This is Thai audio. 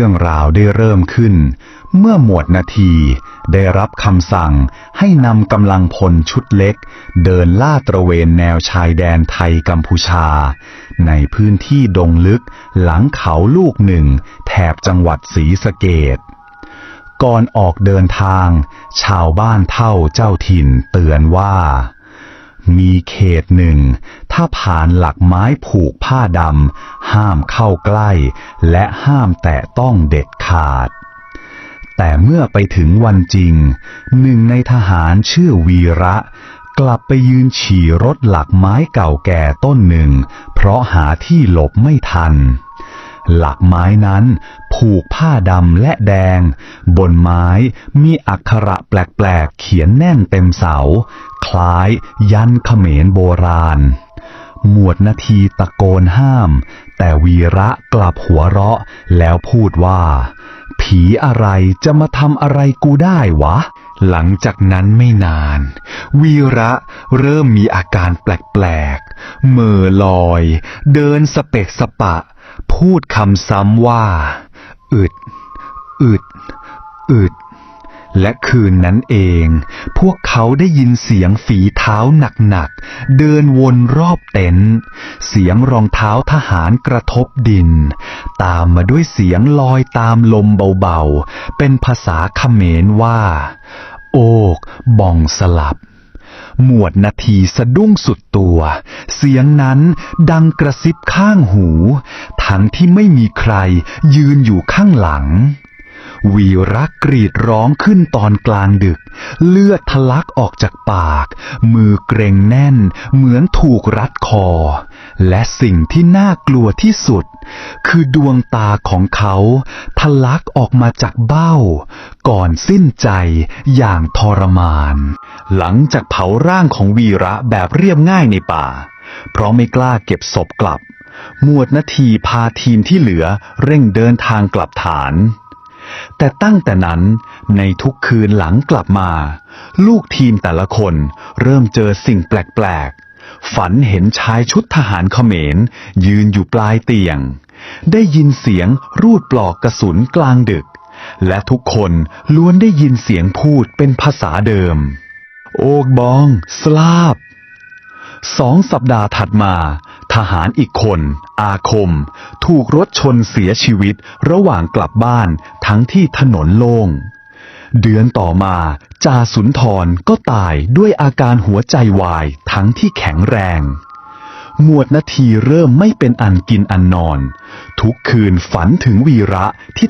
เรื่องราวได้เริ่มขึ้น เมื่อหมวดนาทีได้รับคำสั่งให้นำกำลังพลชุดเล็ก เดินล่าตระเวนแนวชายแดนไทยกัมพูชา ในพื้นที่ดงลึกหลังเขาลูกหนึ่ง แถบจังหวัดศรีสะเกดก่อนออกเดินทาง ชาวบ้านเท่าเจ้าถิ่นเตือนว่า มีเขตหนึ่ง ถ้าผ่านหลักไม้ผูกผ้าดำห้ามเข้าใกล้ และห้ามแตะต้องเด็ดขาด แต่เมื่อไปถึงวันจริง หนึ่งในทหารชื่อวีระ กลับไปยืนฉี่รถหลักไม้เก่าแก่ต้นหนึ่ง เพราะหาที่หลบไม่ทันหลักไม้นั้นผูกผ้าดำและแดง บนไม้มีอักขระแปลกๆ เขียนแน่นเต็มเสา คล้ายยันเขมรโบราณ หมวดนาทีตะโกนห้าม แต่วีระกลับหัวเราะ แล้วพูดว่า ผีอะไรจะมาทำอะไรกูได้วะ หลังจากนั้นไม่นาน วีระเริ่มมีอาการแปลกๆเหม่อลอย เดินสเปะสปะ พูดคำซ้ำว่า อึด อึด อึด และคืนนั้นเอง พวกเขาได้ยินเสียงฝีเท้าหนักๆ เดินวนรอบเต็นท์เสียงรองเท้าทหารกระทบดิน ตามมาด้วยเสียงลอยตามลมเบาๆ เป็นภาษาเขมรว่า โอกบ่องสลับ หมวดนาทีสะดุ้งสุดตัว เสียงนั้นดังกระซิบข้างหู ทั้งที่ไม่มีใครยืนอยู่ข้างหลัง วีรักกรีดร้องขึ้นตอนกลางดึก เลือดทะลักออกจากปาก มือเกรงแน่น เหมือนถูกรัดคอ และสิ่งที่น่ากลัวที่สุด คือดวงตาของเขาทะลักออกมาจากเบ้า ก่อนสิ้นใจอย่างทรมาน หลังจากเผาร่างของวีระแบบเรียบง่ายในป่า เพราะไม่กล้าเก็บศพกลับ หมวดนาทีพาทีมที่เหลือเร่งเดินทางกลับฐาน แต่ตั้งแต่นั้นในทุกคืนหลังกลับมา ลูกทีมแต่ละคนเริ่มเจอสิ่งแปลกๆ ฝันเห็นชายชุดทหารเขมร ยืนอยู่ปลายเตียง ได้ยินเสียงรูดปลอกกระสุนกลางดึก และทุกคนล้วนได้ยินเสียงพูดเป็นภาษาเดิม โอกบอง สลาบสองสัปดาห์ถัดมา ทหารอีกคน อาคม ถูกรถชนเสียชีวิตระหว่างกลับบ้านทั้งที่ถนนโล่ง เดือนต่อมาจ่าสุนทรก็ตายด้วยอาการหัวใจวายทั้งที่แข็งแรง หมวดนาทีเริ่มไม่เป็นอันกินอันนอน ทุกคืนฝันถึงวีระที่